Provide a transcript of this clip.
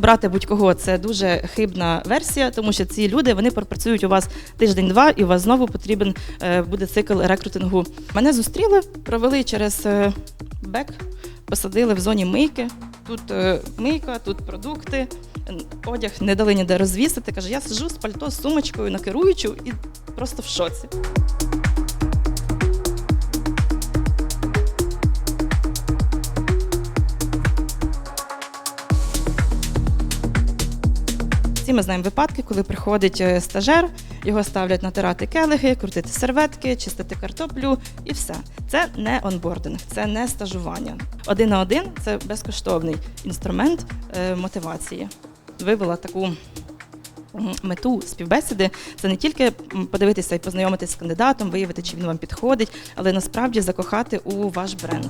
брати будь-кого це дуже хибна версія, тому що ці люди вони пропрацюють у вас тиждень-два, і у вас знову потрібен е, буде цикл рекрутингу. Мене зустріли, провели через е, бек, посадили в зоні мийки. Тут е, мийка, тут продукти, одяг не дали ніде розвісити. Каже, я сижу з пальто з сумочкою на керуючу і просто в шоці. Всі ми знаємо випадки, коли приходить е, стажер, його ставлять натирати келихи, крутити серветки, чистити картоплю і все. Це не онбординг, це не стажування. Один на один це безкоштовний інструмент е, мотивації. Вивела таку мету співбесіди. Це не тільки подивитися і познайомитися з кандидатом, виявити, чи він вам підходить, але насправді закохати у ваш бренд.